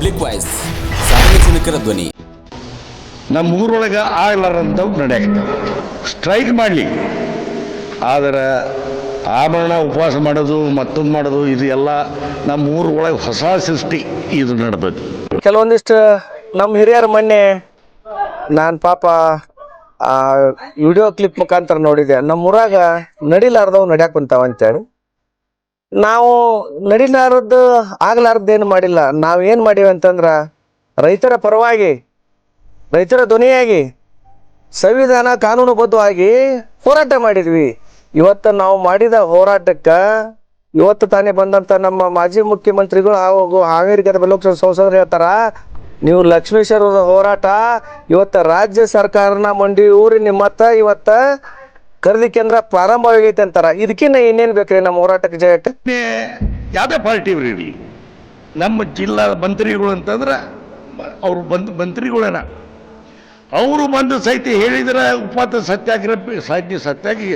Public voice ಸಾರ್ವಜನಿಕರ ಧ್ವನಿ. ನಮ್ಮ ಊರೊಳಗೆ ಆಗ್ಲಾರಂಥವು ನಡೆಯಕತ್ತವ ಸ್ಟ್ರೈಕ್ ಮಾಡಲಿ. ಆದರೆ ಆಭರಣ ಉಪವಾಸ ಮಾಡೋದು ಮತ್ತೊಂದು ಮಾಡೋದು ಇದು ಎಲ್ಲ ನಮ್ಮ ಊರೊಳಗೆ ಹೊಸ ಸೃಷ್ಟಿ ಇದು ನಡೆದದ್ದು ಕೆಲವೊಂದಿಷ್ಟು ನಮ್ಮ ಹಿರಿಯರ ಮೊನ್ನೆ ನಾನು ಪಾಪ ಆ ವಿಡಿಯೋ ಕ್ಲಿಪ್ ಮುಖಾಂತರ ನೋಡಿದೆ. ನಮ್ಮ ಊರಾಗ ನಡ್ಯಾಕೆ ನಡ್ಯಾಕ ಕುಂತಾವ ಅಂತೇಳಿ. ನಾವು ನಡಿಲಾರದ್ದು ಆಗ್ಲಾರ್ದೇನು ಮಾಡಿಲ್ಲ. ನಾವು ಏನು ಮಾಡೀವಿ ಅಂತಂದ್ರ ರೈತರ ಪರವಾಗಿ, ರೈತರ ಧ್ವನಿಯಾಗಿ, ಸಂವಿಧಾನ ಕಾನೂನುಬದ್ಧವಾಗಿ ಹೋರಾಟ ಮಾಡಿದ್ವಿ. ಇವತ್ತು ನಾವು ಮಾಡಿದ ಹೋರಾಟಕ್ಕೆ ಇವತ್ತು ತಾನೇ ಬಂದಂತ ನಮ್ಮ ಮಾಜಿ ಮುಖ್ಯಮಂತ್ರಿಗಳು ಹಾಗೂ ಹಾವೇರಿ ಗದಗ ಲೋಕಸಭಾ ಸಂಸದರು ಹೇಳ್ತಾರ, ನೀವು ಲಕ್ಷ್ಮೀಶ್ವರ ಹೋರಾಟ ಇವತ್ತು ರಾಜ್ಯ ಸರ್ಕಾರನ ಮಂಡಿ ಊರಿನ ನಿಮ್ಮತ್ತ ಇವತ್ತ ಖರೀದಿ ಕೇಂದ್ರ ಪ್ರಾರಂಭವಾಗೈತೆ ಅಂತಾರ. ಇದಕ್ಕಿನ್ನ ಇನ್ನೇನ್ ಬೇಕ್ರಿ ನಮ್ಮ ಹೋರಾಟಕ್ಕೆ ಜಯಕ್ಕೆ? ಯಾವ್ದೇ ಪಾರ್ಟಿ ಇರಲಿ. ನಮ್ಮ ಜಿಲ್ಲಾ ಮಂತ್ರಿಗಳು ಅಂತಂದ್ರೆ ಅವರು ಬಂದು ಮಂತ್ರಿಗಳೇನ. ಅವರು ಬಂದು ಸಹಿತ ಹೇಳಿದ್ರೆ ಉಪವಾಸ ಸತ್ಯಾಗ್ರಹ ಸಾಧ್ಯ ಸತ್ಯಾಗಿ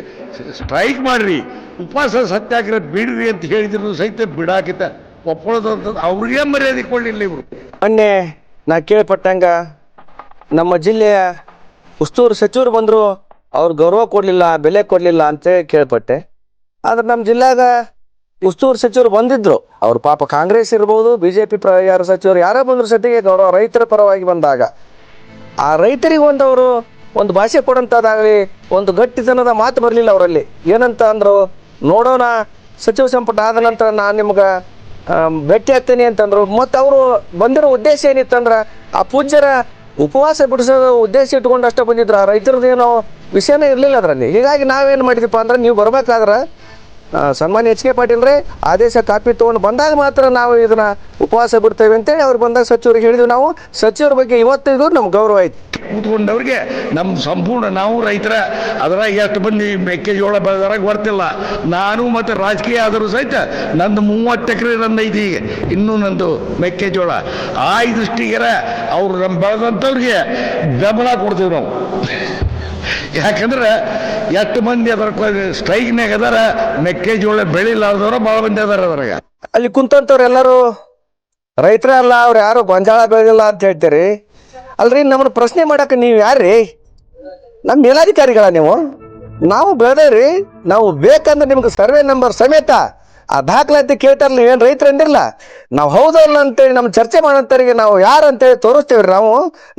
ಸ್ಟ್ರೈಕ್ ಮಾಡ್ರಿ. ಉಪವಾಸ ಸತ್ಯಾಗ್ರಹ ಬಿಡ್ರಿ ಅಂತ ಹೇಳಿದ್ರು ಸಹಿತ ಬಿಡಾಕಿತ. ಒಪ್ಪಳೋದು ಅಂತ ಅವ್ರಿಗೆ ಮರ್ಯಾದೆ ಕೊಡಲಿಲ್ಲ ಇವರು. ಮೊನ್ನೆ ನಾ ಕೇಳ್ಪಟ್ಟಂಗ ನಮ್ಮ ಜಿಲ್ಲೆಯ ಉಸ್ತೂರು ಸಚಿವರು ಬಂದರು. ಅವ್ರು ಗೌರವ ಕೊಡಲಿಲ್ಲ, ಬೆಲೆ ಕೊಡಲಿಲ್ಲ ಅಂತೇಳಿ ಕೇಳ್ಪಟ್ಟೆ. ಆದ್ರೆ ನಮ್ಮ ಜಿಲ್ಲಾಗ ಉಸ್ತುವಾರಿ ಸಚಿವರು ಬಂದಿದ್ರು. ಅವ್ರು ಪಾಪ ಕಾಂಗ್ರೆಸ್ ಇರ್ಬೋದು ಬಿ ಜೆ ಪಿ ಯಾರು ಸಚಿವರು, ಯಾರೇ ಬಂದ್ರು ಸತಿಗೆ ಗೌರವ ರೈತರ ಪರವಾಗಿ ಬಂದಾಗ. ಆ ರೈತರಿಗೆ ಒಂದು ಅವರು ಒಂದು ಭಾಷೆ ಕೊಡಂತದಾಗಲಿ, ಒಂದು ಗಟ್ಟಿತನದ ಮಾತು ಬರಲಿಲ್ಲ ಅವರಲ್ಲಿ. ಏನಂತ ಅಂದರು, ನೋಡೋಣ, ಸಚಿವ ಸಂಪುಟ ಆದ ನಂತರ ನಾನು ನಿಮ್ಗೆ ಭೇಟಿ ಆಗ್ತೀನಿ ಅಂತಂದ್ರು. ಮತ್ತು ಅವರು ಬಂದಿರೋ ಉದ್ದೇಶ ಏನಿತ್ತಂದ್ರೆ, ಆ ಪೂಜ್ಯರ ಉಪವಾಸ ಬಿಡಿಸೋ ಉದ್ದೇಶ ಇಟ್ಕೊಂಡು ಅಷ್ಟೇ ಬಂದಿದ್ರು. ಆ ರೈತರದ್ದೇನೋ ವಿಷಯನೇ ಇರಲಿಲ್ಲ ಅದರಲ್ಲಿ. ಹೀಗಾಗಿ ನಾವೇನು ಮಾಡಿದೀಪ್ಪ ಅಂದ್ರೆ ನೀವು ಬರ್ಬೇಕಾದ್ರೆ ಸನ್ಮಾನ್ಯ ಎಚ್ ಕೆ ಪಾಟೀಲ್ ರೀ, ಆದೇಶ ಕಾಪಿ ತೊಗೊಂಡು ಬಂದಾಗ ಮಾತ್ರ ನಾವು ಇದನ್ನ ಉಪವಾಸ ಬಿಡ್ತೇವೆ ಅಂತೇಳಿ ಅವ್ರು ಬಂದಾಗ ಸಚಿವರಿಗೆ ಹೇಳಿದ್ವಿ ನಾವು. ಸಚಿವರ ಬಗ್ಗೆ ಇವತ್ತಿಗೂ ನಮ್ಗೆ ಗೌರವ ಆಯ್ತು ಕೂತ್ಕೊಂಡವ್ರಿಗೆ ನಮ್ಮ ಸಂಪೂರ್ಣ ನಾವು ರೈತರ, ಅದರಾಗ ಎಷ್ಟು ಮಂದಿ ಮೆಕ್ಕೆಜೋಳ ಬೆಳೆದ್ರಾಗ ಬರ್ತಿಲ್ಲ ನಾನು ಮತ್ತು ರಾಜಕೀಯ ಆದರೂ ಸಹಿತ ನಂದು ಮೂವತ್ತು ಎಕರೆ ನಂದು ಐತಿ ಈಗ, ಇನ್ನೂ ನಂದು ಮೆಕ್ಕೆಜೋಳ. ಆ ದೃಷ್ಟಿಗೆರ ಅವರು ನಮ್ಮ ಬೆಳೆದಂಥವ್ರಿಗೆ ಬೆಂಬಲ ಕೊಡ್ತೀವಿ ನಾವು. ಯಾಕಂದ್ರೆ ಎಷ್ಟು ಮಂದಿ ಅದರ ಸ್ಟ್ರೈಕ್ನಾಗ ಅದಾರ ಮೆಕ್ಕೆಜೋಳ ಬೆಳಿಲಾರ್ದವ್ರು ಭಾಳ ಮಂದಿ ಅದಾರ ಅದ್ರಾಗ. ಅಲ್ಲಿ ಕುಂತಂತವ್ರೆಲ್ಲರೂ ರೈತರ ಅಲ್ಲ, ಅವ್ರು ಯಾರು ಗೊಂಜಾಳ ಬೆಳೆದಿಲ್ಲ ಅಂತ ಹೇಳ್ತೀರಿ? ಅಲ್ರಿ, ನಮ್ಮನ್ನ ಪ್ರಶ್ನೆ ಮಾಡಕ್ಕೆ ನೀವು ಯಾರ್ರಿ? ನಮ್ಮ ಮೇಲಾಧಿಕಾರಿಗಳ ನೀವು? ನಾವು ಬೆಳೆದೇವ್ರಿ, ನಾವು ಬೇಕಂದ್ರೆ ನಿಮ್ಗೆ ಸರ್ವೆ ನಂಬರ್ ಸಮೇತ ಆ ದಾಖಲಾತಿ ಕೇಳ್ತಾರಲ್ಲ ಏನು ರೈತರು ಅಂದಿರಲ್ಲ? ನಾವು ಹೌದಲ್ಲ ಅಂತೇಳಿ ನಮ್ಮ ಚರ್ಚೆ ಮಾಡೋಂಥವ್ರಿಗೆ ನಾವು ಯಾರು ಅಂತೇಳಿ ತೋರಿಸ್ತೇವೆ ನಾವು?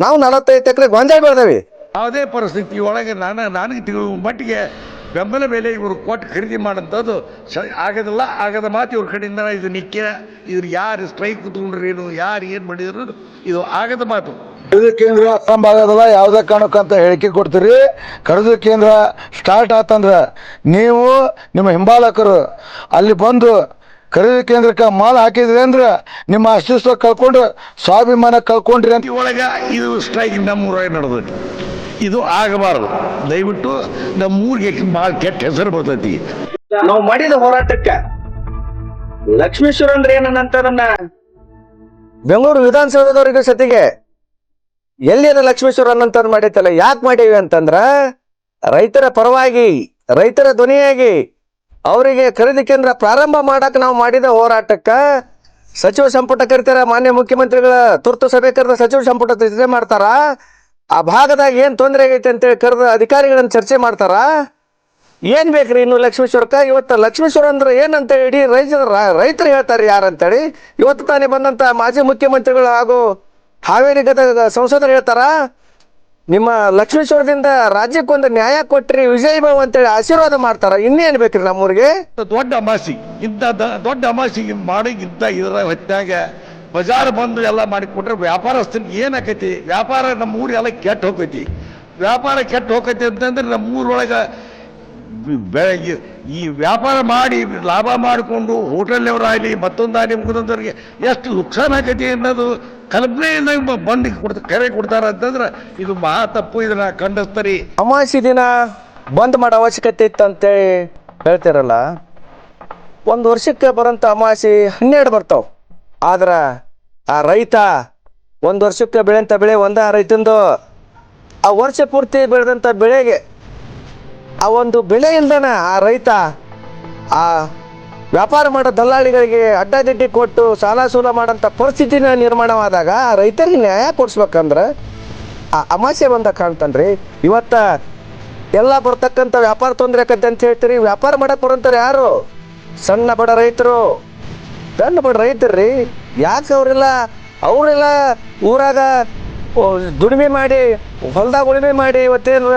ನಾವು ನಲವತ್ತೈದು ಎಕರೆ ಗೊಂಜಾಳ ಬೆಳೆದೇವಿ. ಯಾವುದೇ ಪರಿಸ್ಥಿತಿ ಒಳಗೆ ನಾನು, ನನಗೆ ತಿಳಿಯುವ ಮಟ್ಟಿಗೆ ಬೆಂಬಲ ಬೆಲೆ ಇವರು ಕೊಟ್ಟು ಖರೀದಿ ಮಾಡೋಂಥದ್ದು ಸ ಆಗೋದಿಲ್ಲ. ಆಗದ ಮಾತು ಇವ್ರ ಕಡೆಯಿಂದ ಇದು ನಿಕ್ಕ ಇದ್ರ ಯಾರು ಸ್ಟ್ರೈಕ್ ಕುತ್ಕೊಂಡ್ರೇನು ಯಾರು ಏನು ಮಾಡಿದ್ರು ಇದು ಆಗದ ಮಾತು. ಖರೀದಿ ಕೇಂದ್ರ ಅಸ್ಸಾಂ ಭಾಗದಲ್ಲ ಯಾವುದೇ ಕಾರಣಕ್ಕಂತ ಹೇಳಿಕೆ ಕೊಡ್ತೀರಿ. ಖರೀದಿ ಕೇಂದ್ರ ಸ್ಟಾರ್ಟ್ ಆತಂದ್ರೆ ನೀವು ನಿಮ್ಮ ಹಿಂಬಾಲಕರು ಅಲ್ಲಿ ಬಂದು ಖರೀದಿ ಕೇಂದ್ರಕ್ಕೆ ಮಾಲ್ ಹಾಕಿದ್ರಿ ಅಂದ್ರೆ ನಿಮ್ಮ ಅಸ್ತಿತ್ವ ಕಳ್ಕೊಂಡು ಸ್ವಾಭಿಮಾನ ಕಳ್ಕೊಂಡ್ರಿ ಅಂತ. ಒಳಗ ಇದು ಸ್ಟ್ರೈಕ್ ನಮ್ಮೂರಾಗ ನಡೆದೈತಿ. ಇದು ಆಗಬಾರದು. ದಯವಿಟ್ಟು ನಮ್ಮೂರಿಗೆ ಭಾಳ ಕೆಟ್ಟ ಹೆಸರು ಬರ್ತೈತಿ. ನಾವು ಮಾಡಿದ ಹೋರಾಟಕ್ಕೆ ಲಕ್ಷ್ಮೇಶ್ವರ ಅಂದ್ರೆ ಏನನ್ನ ನನ್ನ ಬೆಂಗಳೂರು ವಿಧಾನಸೌಧದವರಿಗೂ ಸತಿಗೆ ಎಲ್ಲಿನ ಲಕ್ಷ್ಮೇಶ್ವರ ಅನ್ನಂತ ಮಾಡೈತಲ್ಲ ಯಾಕೆ ಮಾಡೇವಿ ಅಂತಂದ್ರ ರೈತರ ಪರವಾಗಿ ರೈತರ ಧ್ವನಿಯಾಗಿ ಅವರಿಗೆ ಖರೀದಿ ಕೇಂದ್ರ ಪ್ರಾರಂಭ ಮಾಡಕ್ಕೆ ನಾವು ಮಾಡಿದ ಹೋರಾಟಕ್ಕೆ ಸಚಿವ ಸಂಪುಟ ಕರಿತಾರ, ಮಾನ್ಯ ಮುಖ್ಯಮಂತ್ರಿಗಳ ತುರ್ತು ಸಭೆ ಕರೆದ ಸಚಿವ ಸಂಪುಟ ಚರ್ಚೆ ಮಾಡ್ತಾರ? ಆ ಭಾಗದಾಗ ಏನು ತೊಂದರೆ ಆಗೈತೆ ಅಂತೇಳಿ ಕರೆದ ಅಧಿಕಾರಿಗಳನ್ನ ಚರ್ಚೆ ಮಾಡ್ತಾರ? ಏನು ಬೇಕ್ರಿ ಇನ್ನು ಲಕ್ಷ್ಮೇಶ್ವರಕ್ಕ? ಇವತ್ತು ಲಕ್ಷ್ಮೇಶ್ವರ ಅಂದ್ರೆ ಏನಂತ ಇಡೀ ರೈತರ ರೈತರು ಹೇಳ್ತಾರೆ ಯಾರಂತೇಳಿ. ಇವತ್ತು ತಾನೇ ಬಂದಂತ ಮಾಜಿ ಮುಖ್ಯಮಂತ್ರಿಗಳು ಹಾಗೂ ಹಾವೇರಿ ಗದಗ ಸಂಸದರು ಹೇಳ್ತಾರ? ನಿಮ್ಮ ಲಕ್ಷ್ಮೇಶ್ವರದಿಂದ ರಾಜ್ಯಕ್ಕೊಂದು ನ್ಯಾಯ ಕೊಟ್ರಿ, ವಿಜಯ್ ಬಾಬು ಅಂತೇಳಿ ಆಶೀರ್ವಾದ ಮಾಡ್ತಾರ, ಇನ್ನೇನ್ ಬೇಕ್ರಿ ನಮ್ಮೂರಿಗೆ? ದೊಡ್ಡ ಅಮಾಸಿ ಇಂಥ ದೊಡ್ಡ ಅಮಾಸಿ ಮಾಡಿ ಇಂಥ ಇದರ ಹೊತ್ತಾಗ ಬಜಾರ್ ಬಂದು ಎಲ್ಲ ಮಾಡಿಕೊಟ್ರೆ ವ್ಯಾಪಾರಸ್ಥನಿಗೆ ಏನಾಕೈತಿ? ವ್ಯಾಪಾರ ನಮ್ಮ ಊರೆಲ್ಲ ಕೆಟ್ಟ ಹೋಗೈತಿ. ವ್ಯಾಪಾರ ಕೆಟ್ಟ ಹೋಗೈತಿ ಅಂತಂದ್ರೆ ನಮ್ಮ ಊರೊಳಗೆ ಬೆಳಗ್ಗೆ ಈ ವ್ಯಾಪಾರ ಮಾಡಿ ಲಾಭ ಮಾಡಿಕೊಂಡು ಹೋಟೆಲ್ನವರಾಗಲಿ ಮತ್ತೊಂದಾಗಲಿ ಮುಗಿದಂಥವ್ರಿಗೆ ಎಷ್ಟು ನುಕ್ಸಾನ ಆಗತಿ ಅನ್ನೋದು ಕಲ್ಪನೆಯಿಂದ ಬಂದು ಕೊಡ್ತ, ಕರೆ ಕೊಡ್ತಾರೆ ಅಂತಂದ್ರೆ ಇದು ಮಹಾ ತಪ್ಪು, ಇದನ್ನ ಖಂಡಿಸ್ತಾರೆ. ಅಮಾವಾಸ್ಯ ದಿನ ಬಂದ್ ಮಾಡೋ ಅವಶ್ಯಕತೆ ಇತ್ತು ಅಂತೇಳಿ ಹೇಳ್ತಿರಲ್ಲ, ಒಂದು ವರ್ಷಕ್ಕೆ ಬರೋಂಥ ಅಮಾವಾಸ್ಯೆ ಹನ್ನೆರಡು ಬರ್ತಾವ. ಆದ್ರೆ ಆ ರೈತ ಒಂದು ವರ್ಷಕ್ಕೆ ಬೆಳೆಂಥ ಬೆಳೆ ಒಂದ ರೈತಂದು, ಆ ವರ್ಷ ಪೂರ್ತಿ ಬೆಳೆದಂಥ ಬೆಳೆಗೆ ಆ ಒಂದು ಬೆಳೆ ಇಲ್ದನ ಆ ರೈತ ಆ ವ್ಯಾಪಾರ ಮಾಡೋ ದಲ್ಲಾಳಿಗಳಿಗೆ ಅಡ್ಡಾದಿಡ್ಡಿ ಕೊಟ್ಟು ಸಾಲ ಸೂಲ ಮಾಡೋಂಥ ಪರಿಸ್ಥಿತಿನ ನಿರ್ಮಾಣವಾದಾಗ ರೈತರಿಗೆ ನ್ಯಾಯ ಕೊಡಿಸ್ಬೇಕಂದ್ರೆ ಆ ಅಮಾಸೆ ಬಂದ ಕಾಣ್ತಾನ್ರಿ ಇವತ್ತು ಎಲ್ಲ ಬರ್ತಕ್ಕಂಥ ವ್ಯಾಪಾರ ತೊಂದರೆ ಆಕತ್ತೆ ಅಂತ ಹೇಳ್ತೀರಿ. ವ್ಯಾಪಾರ ಮಾಡಕ್ ಬರೋಂಥವ್ರು ಯಾರು? ಸಣ್ಣ ಬಡ ರೈತರು. ಸಣ್ಣ ಬಡ ರೈತರ್ರಿ. ಯಾಕೆ ಅವರೆಲ್ಲ ಅವರೆಲ್ಲ ಊರಾಗ ದುಡಿಮೆ ಮಾಡಿ ಹೊಲ್ದಾಗ ಉಳುಮೆ ಮಾಡಿ ಇವತ್ತೇನು